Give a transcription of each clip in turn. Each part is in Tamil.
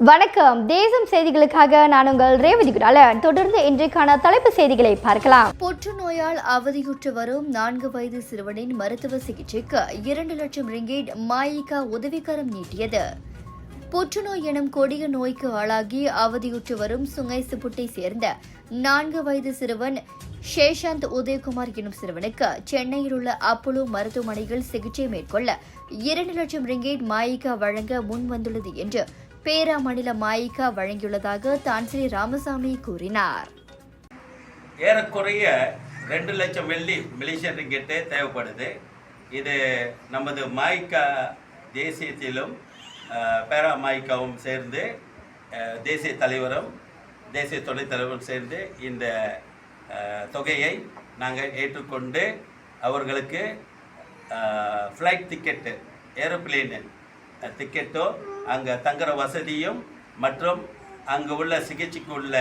வணக்கம். தேசம் செய்திகளுக்காக நான் உங்கள் ரேவதி குடாலன். தொடர்ந்து இன்றைக்கான தலைப்பு செய்திகளை பார்க்கலாம். புற்றுநோயால் அவதியுற்று வரும் நான்கு வயது சிறுவனின் மருத்துவ சிகிச்சைக்கு இரண்டு லட்சம் ரிங்கேட் மாயிகா உதவிக்கரம் நீட்டியது. புற்றுநோய் எனும் கொடிய நோய்க்கு ஆளாகி அவதியுற்று வரும் சுங்கைசுபுட்டை சேர்ந்த நான்கு வயது சிறுவன் ஷேஷாந்த் உதயகுமார் எனும் சிறுவனுக்கு சென்னையில் உள்ள அப்போலோ மருத்துவமனையில் சிகிச்சை மேற்கொள்ள இரண்டு லட்சம் ரிங்கேட் மாயிகா வழங்க முன் வந்துள்ளது என்று பேரா மாநில மாயிகா வழங்கியுள்ளதாக தான்சிரி ராமசாமி கூறினார். ஏறக்குறைய ரெண்டு லட்சம் வெள்ளி மலேசியன் ரிங்கெட்டு தேவைப்படுது. இது நமது மாய்க்கா தேசியத்திலும் பேரா மாய்க்காவும் சேர்ந்து தேசிய தலைவரும் தேசிய துணைத் தலைவரும் சேர்ந்து இந்த தொகையை நாங்கள் ஏற்றுக்கொண்டு அவர்களுக்கு ஃப்ளைட் டிக்கெட்டு ஏரோப்ளேனு டிக்கெட்டோ அங்கே தங்குற வசதியும் மற்றும் அங்கே உள்ள சிகிச்சைக்கு உள்ள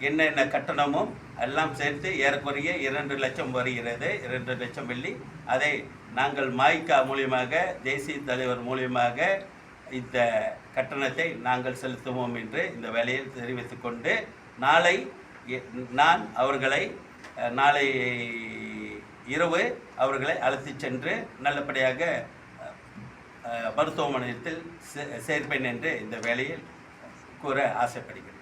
என்னென்ன கட்டணமும் எல்லாம் சேர்த்து ஏறக்குறைய இரண்டு லட்சம் வருகிறது இரண்டு லட்சம் வெள்ளி. அதை நாங்கள் மாய்க்கா மூலியமாக தேசிய தலைவர் மூலியமாக இந்த கட்டணத்தை நாங்கள் செலுத்துவோம் என்று இந்த வேலையில் தெரிவித்து கொண்டு நாளை எ- நான் அவர்களை நாளை இரவு அவர்களை அழைத்துச் சென்று நல்லபடியாக மருத்துவமனையில் மருத்துவமனையத்தில் சே- சேர்ப்பேன் என்று இந்த வேலையில் கூற ஆசைப்படுகிறேன்.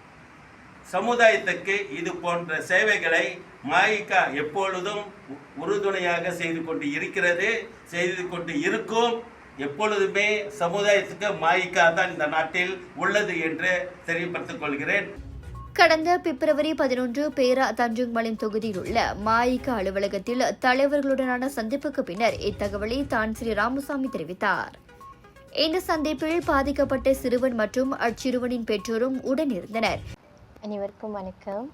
சமுதாயத்துக்கு இது போன்ற சேவைகளை மாயிக்கா எப்பொழுதும் உ- உறுதுணையாக செய்து கொண்டு இருக்கிறது செய்து கொண்டு இருக்கும். எப்பொழுதுமே சமுதாயத்துக்கு மாயிக்கா தான் இந்த நாட்டில் உள்ளது என்று தெரியப்படுத்திக் கொள்கிறேன். கடந்த பிப்ரவரி பதினொன்று பேரா தஞ்சுங்மலிம் தொகுதியில் உள்ள மாயிகா அலுவலகத்தில் தலைவர்களுடனான சந்திப்புக்கு பின்னர் இத்தகவலை தான் ஸ்ரீ ராமசாமி தெரிவித்தார். இந்த சந்திப்பில் பாதிக்கப்பட்ட சிறுவன் மற்றும் அச்சிறுவனின் பெற்றோரும் உடனிருந்தனர். அனைவருக்கும் வணக்கம்.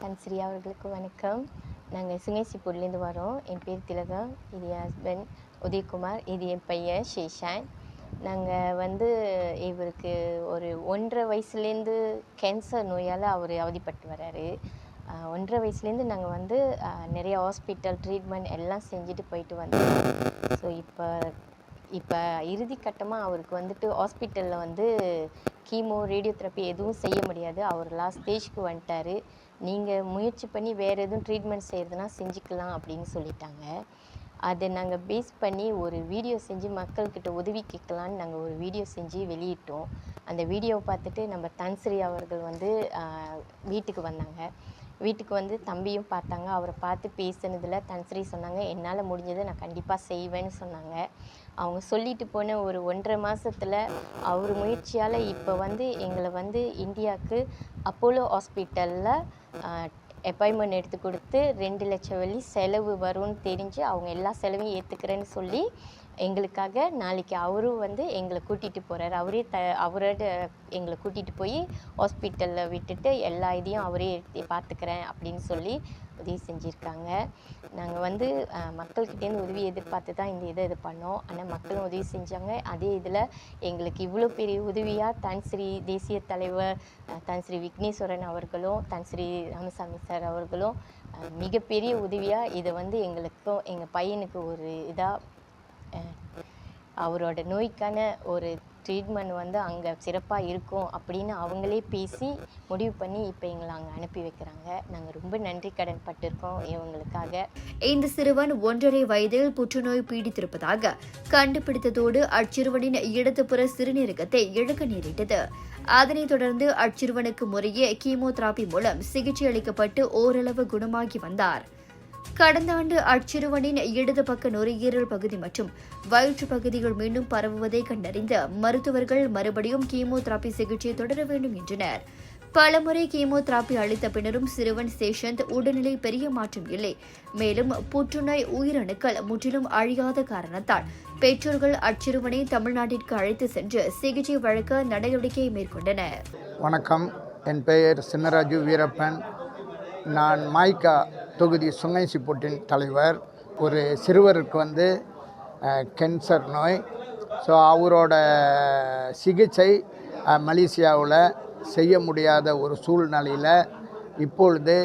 தன்ஸ்ரீ அவர்களுக்கும் வணக்கம். நாங்கள் சுங்கேசிப்பூர்லேருந்து வரோம். என் பேர் திலகம். இது என் ஹஸ்பண்ட் உதயகுமார். இது என் பையன் ஷேஷான். நாங்கள் வந்து இவருக்கு ஒரு ஒன்றரை வயசுலேருந்து கேன்சர் நோயால் அவர் அவதிப்பட்டு வர்றாரு ஒன்றரை வயசுலேருந்து நாங்கள் வந்து நிறைய ஹாஸ்பிட்டல் ட்ரீட்மெண்ட் எல்லாம் செஞ்சுட்டு போயிட்டு வந்தோம். ஸோ இப்போ இப்போ இறுதி கட்டமாக அவருக்கு வந்துட்டு ஹாஸ்பிட்டலில் வந்து கீமோ ரேடியோதெரப்பி எதுவும் செய்ய முடியாது. அவர் லாஸ்ட் ஸ்டேஜ்க்கு வந்துட்டார். நீங்கள் முயற்சி பண்ணி வேறு எதுவும் ட்ரீட்மெண்ட் செய்கிறதுனா செஞ்சுக்கலாம் அப்படின்னு சொல்லிட்டாங்க. அதை நாங்கள் பேஸ் பண்ணி ஒரு வீடியோ செஞ்சு மக்கள்கிட்ட உதவி கேட்கலான்னு நாங்கள் ஒரு வீடியோ செஞ்சு வெளியிட்டோம். அந்த வீடியோவை பார்த்துட்டு நம்ம தன்ஸ்ரீ அவர்கள் வந்து வீட்டுக்கு வந்தாங்க. வீட்டுக்கு வந்து தம்பியும் பார்த்தாங்க. அவரை பார்த்து பேசினதில் தன்ஸ்ரீ சொன்னாங்க. என்னால் முடிஞ்சதை நான் கண்டிப்பாக செய்வேன்னு சொன்னாங்க. அவங்க சொல்லிட்டு போன ஒரு ஒன்றரை மாதத்தில் அவர் முயற்சியால் இப்போ வந்து எங்களை வந்து இந்தியாவுக்கு அப்போலோ ஹாஸ்பிட்டலில் அப்பாயின்மெண்ட் எடுத்து கொடுத்து ரெண்டு லட்சம் வெள்ளி செலவு வரும்னு தெரிஞ்சு அவங்க எல்லா செலவையும் ஏற்றுக்கிறேன்னு சொல்லி எங்களுக்காக நாளைக்கு அவரும் வந்து எங்களை கூட்டிகிட்டு போகிறார் அவரே த அவரோட எங்களை கூட்டிகிட்டு போய் ஹாஸ்பிட்டலில் விட்டுட்டு எல்லா இதையும் அவரே பார்த்துக்கிறேன் அப்படின்னு சொல்லி உதவி செஞ்சுருக்காங்க. நாங்கள் வந்து மக்கள்கிட்டேருந்து உதவி எதிர்பார்த்து தான் இந்த இதை இது பண்ணோம். ஆனால் மக்களும் உதவி செஞ்சாங்க. அதே இதில் எங்களுக்கு இவ்வளோ பெரிய உதவியாக தன்ஸ்ரீ தேசிய தலைவர் தன்ஸ்ரீ விக்னேஸ்வரன் அவர்களும் தன்ஸ்ரீ ராமசாமி சார் அவர்களும் மிகப்பெரிய உதவியாக இதை வந்து எங்களுக்கும் எங்கள் பையனுக்கு ஒரு இதாக அவரோட நோய்க்கான ஒரு ட்ரீட்மெண்ட் வந்து அங்கே சிறப்பாக இருக்கும் அப்படின்னு அவங்களே பேசி முடிவு பண்ணி இப்போ எங்களை அங்கே அனுப்பி வைக்கிறாங்க. நாங்கள் ரொம்ப நன்றி கடன் பட்டிருக்கோம் இவங்களுக்காக. இந்த சிறுவன் ஒன்றரை வயதில் புற்றுநோய் பீடித்திருப்பதாக கண்டுபிடித்ததோடு அச்சிறுவனின் இடதுபுற சிறுநீரகத்தை இழக்க நேரிட்டது. அதனைத் தொடர்ந்து அச்சிறுவனுக்கு முறையே கீமோதெராபி மூலம் சிகிச்சை அளிக்கப்பட்டு ஓரளவு குணமாகி வந்தார். கடந்த ஆண்டு அச்சிறுவனின் இடது பக்க நுரையீரல் பகுதி மற்றும் வயிற்று பகுதிகள் மீண்டும் பரவுவதை கண்டறிந்த மருத்துவர்கள் மறுபடியும் கீமோதெரபி சிகிச்சை தொடர வேண்டும் என்றனர். பலமுறை கீமோதெரபி அளித்த பின்னரும் சிறுவன் சேஷந்த் உடல்நிலை பெரிய மாற்றம் இல்லை. மேலும் புற்றுநோய் உயிரணுக்கள் முற்றிலும் அழியாத காரணத்தால் பெற்றோர்கள் அச்சிறுவனை தமிழ்நாட்டிற்கு அழைத்து சென்று சிகிச்சை வழங்க நடவடிக்கை மேற்கொண்டனர். வணக்கம். என் பெயர் சின்னராஜு வீரப்பன். நான் மாய்கா தொகுதி சுங்கைசிப்பூட்டின் தலைவர் ஒரு சிறுவருக்கு வந்து கேன்சர் நோய். ஸோ அவரோட சிகிச்சை மலேசியாவில் செய்ய முடியாத ஒரு சூழ்நிலையில் இப்பொழுது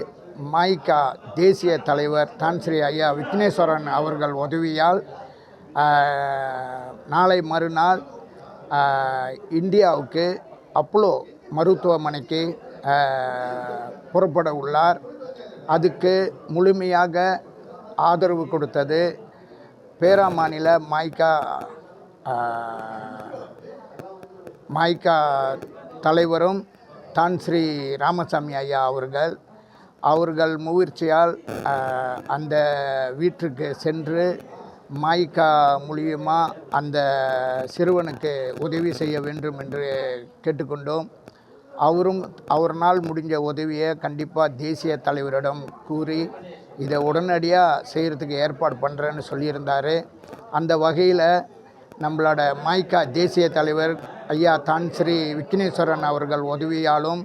மாய்கா தேசிய தலைவர் தான்ஸ்ரீ ஐயா விக்னேஸ்வரன் அவர்கள் உதவியால் நாளை மறுநாள் இந்தியாவுக்கு அப்போலோ மருத்துவமனைக்கு புறப்பட உள்ளார். அதுக்கு முழுமையாக ஆதரவு கொடுத்தது பேரா மாநில மாய்கா மாய்கா தலைவரும் தான் ஸ்ரீ ராமசாமி ஐயா அவர்கள். அவர்கள் முயற்சியால் அந்த வீட்டிற்கு சென்று மாய்கா மூலியமாக அந்த சிறுவனுக்கு உதவி செய்ய வேண்டும் என்று கேட்டுக்கொண்டோம். அவரும் அவர்னால் முடிஞ்ச உதவியை கண்டிப்பாக தேசிய தலைவரிடம் கூறி இதை உடனடியாக செய்கிறதுக்கு ஏற்பாடு பண்ணுறேன்னு சொல்லியிருந்தார். அந்த வகையில் நம்மளோட மைக்கா தேசிய தலைவர் ஐயா தான் ஸ்ரீ விக்னேஸ்வரன் அவர்கள் உதவியாலும்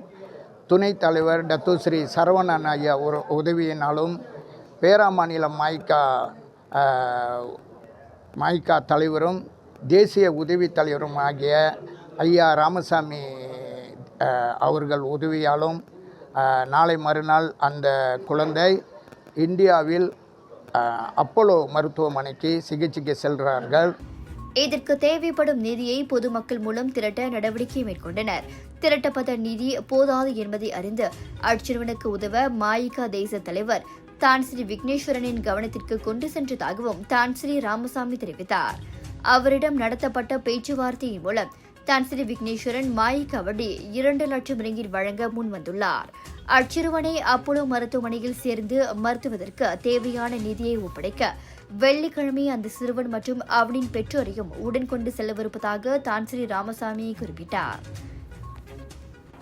துணைத் தலைவர் டத்து ஸ்ரீ சரவணன் ஐயா ஒரு உதவியினாலும் பேராமாநில மாய்க்கா மாய்க்கா தலைவரும் தேசிய உதவி தலைவரும் ஆகிய ஐயா ராமசாமி அவர்கள் உதவியாலும் நாளை மறுநாள் அந்த குழந்தை இந்தியாவில் அப்போலோ மருத்துவமனைக்கு சிகிச்சைக்கு செல்கிறார்கள். இதற்கு தேவைப்படும் நிதியை பொதுமக்கள் மூலம் திரட்ட நடவடிக்கை மேற்கொண்டனர். திரட்டப்பட்ட நிதி போதாது என்பதை அறிந்து அச்சிறுவனுக்கு உதவ மாயிகா தேச தலைவர் தான் ஸ்ரீ விக்னேஸ்வரனின் கவனத்திற்கு கொண்டு சென்றதாகவும் தான் ஸ்ரீ ராமசாமி தெரிவித்தார். அவரிடம் நடத்தப்பட்ட பேச்சுவார்த்தையின் மூலம் தான் ஸ்ரீ விக்னேஸ்வரன் கபடி இரண்டு லட்சம் ரிங்கிட் வழங்க முன்வந்துள்ளார். அச்சிறுவனை அப்போலோ மருத்துவமனையில் சேர்ந்து மருத்துவதற்கு தேவையான நிதியை ஒப்படைக்க வெள்ளிக்கிழமை அந்த சிறுவன் மற்றும் அவனின் பெற்றோரையும் உடன் கொண்டு செல்லவிருப்பதாக தான்சிரி ராமசாமி குறிப்பிட்டார்.